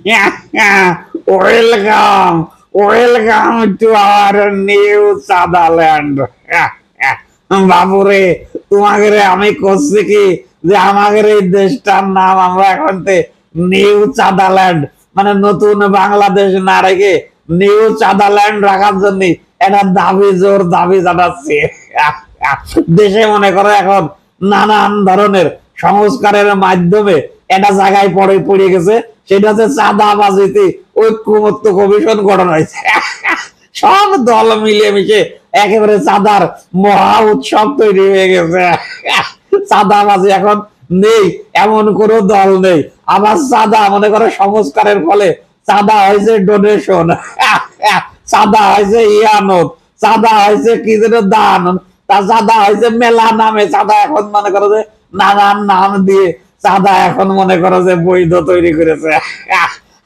Welcome welcome to our new Sutherland. বাবুরে তোমাকে আমি করছি কি? যে আমাদের এই দেশটার নাম আমরা এখন নিউ চাঁদাল্যান্ড মানে নতুন বাংলাদেশ না রেখে নিউ চাঁদাল্যান্ড রাখার জন্য একটা দাবি, জোর দাবি জানাচ্ছি। দেশে মনে করো এখন নানান ধরনের সংস্কারের মাধ্যমে একটা জায়গায় পড়ে পড়ে গেছে। সেটা হচ্ছে চাঁদাবাজিতে ঐক্যমত্য কমিশন গঠন হয়েছে। সব দল মিলে মিশে একেবারে চাঁদার মহা উৎসব তৈরি হয়ে গেছে। চাঁদাবাজি এখন নেই, এমন কোনো দল নেই। আবার চাঁদা, মনে করো, সংস্কারের ফলে চাঁদা হয়েছে ডোনেশন চাঁদা হয়েছে ইয়ানত। চাঁদা হয়েছে কি যেন দান। তা চাঁদা হয়েছে মেলা নামে। চাঁদা এখন মনে করো যে নানান নাম দিয়ে চাঁদা এখন মনে করো যে বৈধ তৈরি করেছে।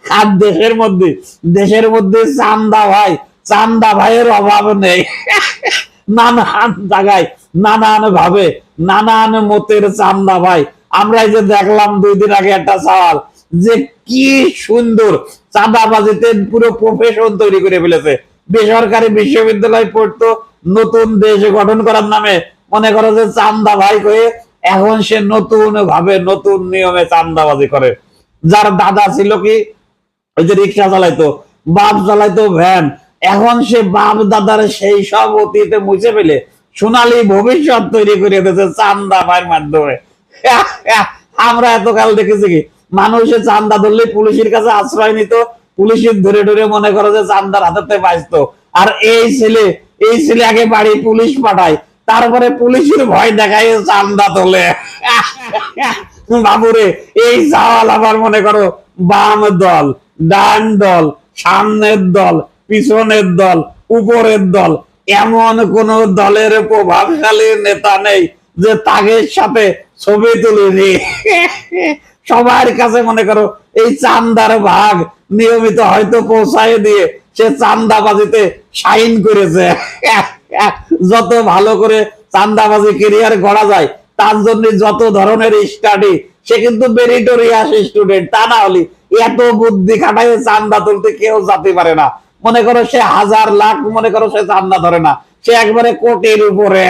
আর দেশের মধ্যে দেশের মধ্যে চান্দা ভাই, চান্দা ভাইয়ের অভাব নেই। নানান জায়গায় নানান ভাবে নানান মতের চান্দা ভাই। আমরা যে দেখলাম দুই দিন আগে একটা সওয়াল যে কি সুন্দর চাঁদাবাজিতে পুরো প্রফেশন তৈরি করে ফেলেছে। বেসরকারি বিশ্ববিদ্যালয় পড়তো, নতুন দেশ গঠন করার নামে মনে করো যে চান্দা ভাই হয়ে এখন সে নতুন ভাবে নতুন নিয়মে চান্দাবাজি করে। যার দাদা ছিল কি, ওই যে রিক্সা চালাইতো, বাপ চালাইতো ভ্যান। এখন সে বাপ দাদার সেই সব অতীতে মুছে ফেলে, সোনালী ভবিষ্যৎ তৈরি করে দিয়েছে চান্দা ভাইয়ের মাধ্যমে। আমরা এতকাল দেখেছি কি মানুষের চান্দা ধরলে পুলিশের কাছে আশ্রয় নিত পুলিশের ধরে ধরে মনে করো যে চান্দার হাতে পাইতো। আর এই ছেলে এই ছেলে আগে বাড়ি পুলিশ পাঠায় তারপরে পুলিশের ভয় দেখায় চান্দা তোলে। বাবুরে, এই চাওয়াল আবার মনে করো, বাম দল, ডান দল, সামনের দল, পিছনের দল, উপরের দল, এমন কোন দলের প্রভাবশালী নেতা নেই যে তাগের সাথে ছবি তুলিনি। সবার কাছে মনে করো, এই চান্দার ভাগ নিয়মিত হয়তো পৌঁছায় দিয়ে সে চান্দাবাজিতে সাইন করেছে। যত ভালো করে চান্দাবাজি কেরিয়ার গড়া যায়, তার জন্য যত ধরনের স্টাডি সে কিন্তু মেরিটোরিয়াস স্টুডেন্ট তা না হলে এত বুদ্ধি খাটায় চান্দা তুলতে কেউ যেতে পারে না। মনে করো সে হাজার লাখ, মনে করো সে চান্দা ধরে না, সে একবারে কোটির উপরে।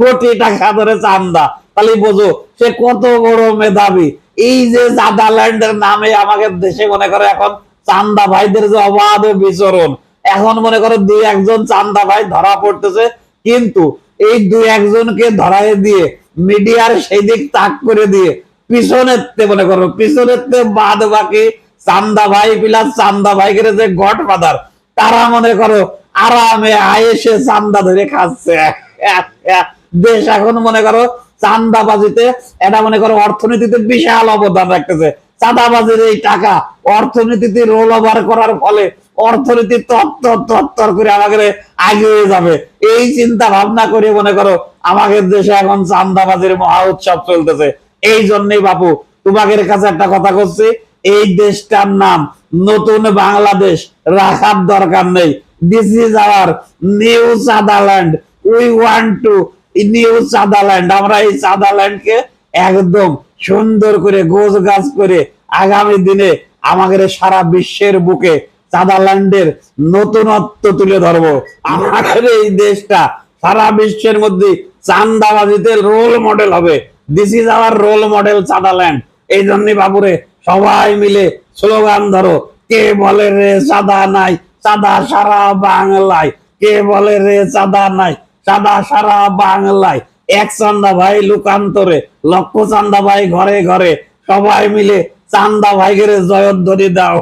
কোটি টাকা ধরে চান্দা। তাহলে বোঝো, সে কত বড় মেধাবী। এই যে জাদাল্যান্ডের নামে আমাদের দেশে মনে করে এখন চান্দা ভাইদের যে অবাধ বিচরণ এখন মনে করো দুই একজন চান্দা ভাই ধরা পড়তেছে, কিন্তু এই দুই একজনকে ধরাই দিয়ে, মিডিয়ার সেই দিক তাক করে দিয়ে, পিছনের মনে করো, পিছনের বাদ বাকি চান্দা ভাই প্লাস চান্দা ভাইকে যে গড ফাদার তারা মনে করো আরামে আয়েসে চান্দা ধরে খাচ্ছে। দেশ এখন মনে করো চান্দাবাজিতে এটা মনে করো অর্থনীতিতে বিশাল অবদান রাখতেছে। চাঁদাবাজির এই টাকা অর্থনীতিতে রোল ওভার করার ফলে অর্থনীতি তত্তর তত্তর করে আমাদের আগিয়ে যাবে। এই চিন্তা ভাবনা করে মনে করো আমাদের দেশে এখন চান্দাবাজির মহা উৎসব চলতেছে। এই জন্যই বাপু, তোমাদের কাছে একটা কথা করছি, এই দেশটার নাম নতুন বাংলাদেশ রাখার দরকার নেই। This is our new Sutherland we want to new Sutherland আমরা এই সাদারল্যান্ডকে একদম সুন্দর করে গোছ গাছ করে আগামী দিনে আমাদের সারা বিশ্বের বুকে সাদারল্যান্ডের নতুনত্ব তুলে ধরবো। আমাদের এই দেশটা সারা বিশ্বের মধ্যে চান্দাবাজিতে রোল মডেল হবে। This is our role model Sutherland এই জন্য বাবুরে সবাই মিলে স্লোগান ধরো। কে বলে রে চাঁদা নাই, চাঁদা সারা বাংলায়। কে বলে রে চাঁদা নাই, চাঁদা সারা বাংলায়। এক চান্দা ভাই লোকান্তরে, লক্ষ চান্দা ভাই ঘরে ঘরে। সবাই মিলে চান্দা ভাইকে জয়ধ্বনি দাও।